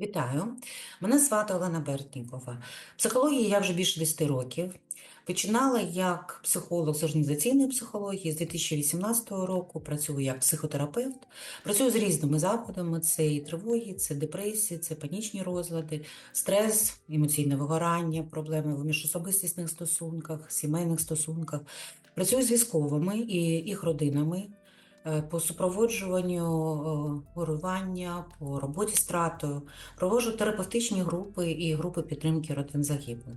Вітаю, мене звати Олена Бертнікова. Психології я вже більше 10 років. Починала як психолог з організаційної психології з 2018 року. Працюю як психотерапевт, працюю з різними заходами: це і тривоги, це депресії, це панічні розлади, стрес, емоційне вигорання, проблеми в міжособистісних стосунках, сімейних стосунках. Працюю з військовими і їх родинами. Е, По супроводжуванню горування, горювання, по роботі з стратою, проводжу терапевтичні групи і групи підтримки родин загиблих.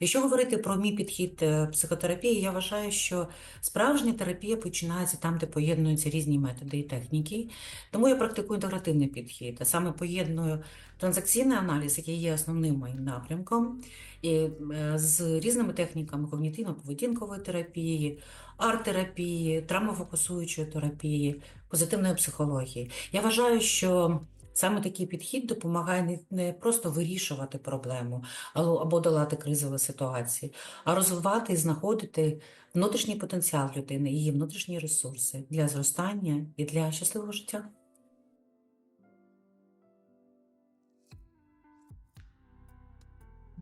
Якщо говорити про мій підхід е, психотерапії, я вважаю, що справжня терапія починається там, де поєднуються різні методи і техніки. Тому я практикую інтегративний підхід, а саме поєдную транзакційний аналіз, який є основним моїм напрямком, і е, з різними техніками когнітивно-поведінкової терапії, арт-терапії, травмофокусуючої терапії, позитивної психології. Я вважаю, що Саме такий підхід допомагає не, просто вирішувати проблему або, долати кризові ситуації, а розвивати і знаходити внутрішній потенціал людини, її внутрішні ресурси для зростання і для щасливого життя.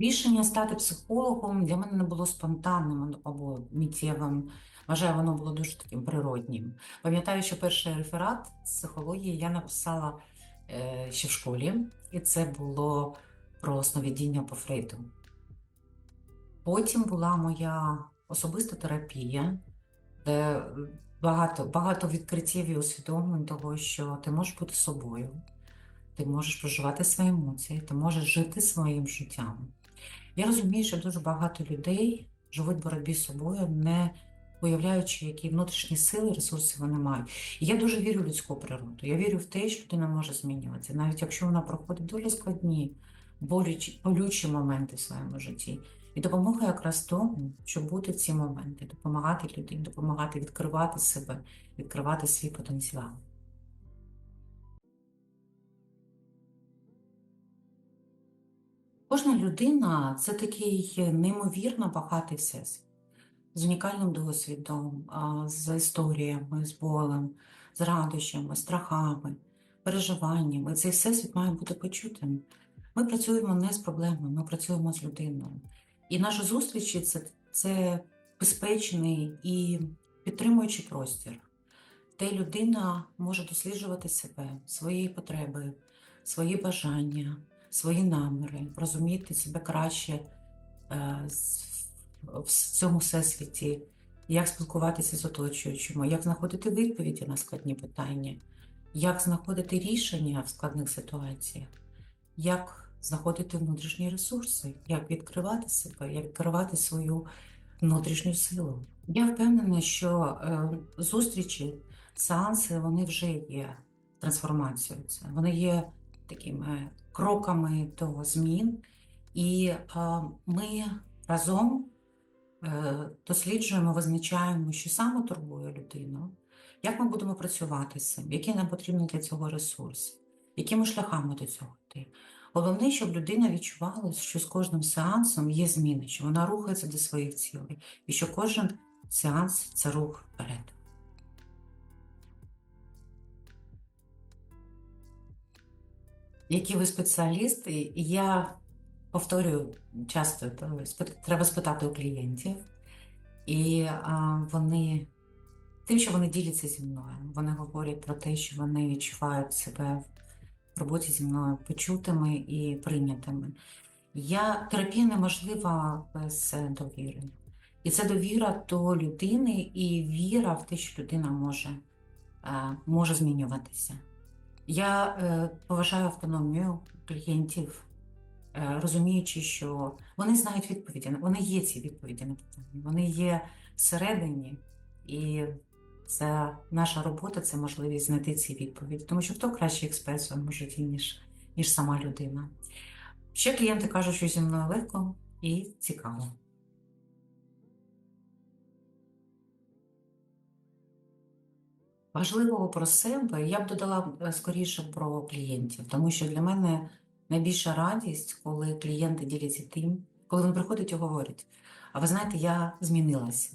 Рішення стати психологом для мене не було спонтанним або миттєвим. Вважаю, воно було дуже таким природнім. Пам'ятаю, що перший реферат з психології я написала ще в школі, і це було про сновидіння по Фрейду. Потім була моя особиста терапія, де багато, багато відкриттів і усвідомлень того, що ти можеш бути собою, ти можеш проживати свої емоції, ти можеш жити своїм життям. Я розумію, що дуже багато людей живуть в боротьбі з собою, не уявляючи, які внутрішні сили, ресурси вони мають. І я дуже вірю в людську природу. Я вірю в те, що людина може змінюватися, навіть якщо вона проходить дуже складні, болючі, болючі моменти в своєму житті. І допомога якраз тому, щоб бути ці моменти, допомагати людині, допомагати відкривати себе, відкривати свій потенціал. Кожна людина це такий неймовірно багатий всесвіт з унікальним досвідом, з історіями, з болем, з радощами, страхами, переживаннями. Цей всесвіт має бути почутим. Ми працюємо не з проблемою, ми працюємо з людиною. І наші зустрічі це, це безпечний і підтримуючий простір, де людина може досліджувати себе, свої потреби, свої бажання, свої наміри, розуміти себе краще е, в цьому всесвіті, як спілкуватися з оточуючими, як знаходити відповіді на складні питання, як знаходити рішення в складних ситуаціях, як знаходити внутрішні ресурси, як відкривати себе, як відкривати свою внутрішню силу. Я впевнена, що е, зустрічі, сеанси, вони вже є трансформацією. Це вони є такими кроками до змін, і е, ми разом досліджуємо, визначаємо, що саме турбує людину, як ми будемо працювати з цим, які нам потрібні для цього ресурси, якими шляхами до цього йти. Головне, щоб людина відчувала, що з кожним сеансом є зміни, що вона рухається до своїх цілей, і що кожен сеанс це рух вперед. Які ви спеціалісти, я повторюю часто, то треба спитати у клієнтів, і вони тим, що вони діляться зі мною, вони говорять про те, що вони відчувають себе в роботі зі мною почутими і прийнятими. Я терапія неможлива без довіри. І це довіра до людини і віра в те, що людина може, е, може змінюватися. Я е, поважаю автономію клієнтів, розуміючи, що вони знають відповіді, вони є ці відповіді на питання, вони є всередині, і це наша робота, це можливість знайти ці відповіді, тому що хто кращий експерт в своєму житті, ніж, ніж сама людина. Ще клієнти кажуть, що зі мною легко і цікаво. Важливого про себе я б додала е, скоріше про клієнтів, тому що для мене Найбільша радість, коли клієнти діляться тим, коли він приходить і говорить: а ви знаєте, я змінилася,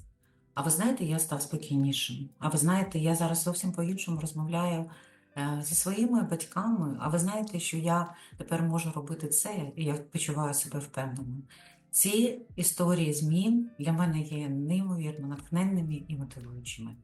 а ви знаєте, я став спокійнішим. А ви знаєте, я зараз зовсім по-іншому розмовляю е, зі своїми батьками. А ви знаєте, що я тепер можу робити це, і я почуваю себе впевненим. Ці історії змін для мене є неймовірно натхненними і мотивуючими.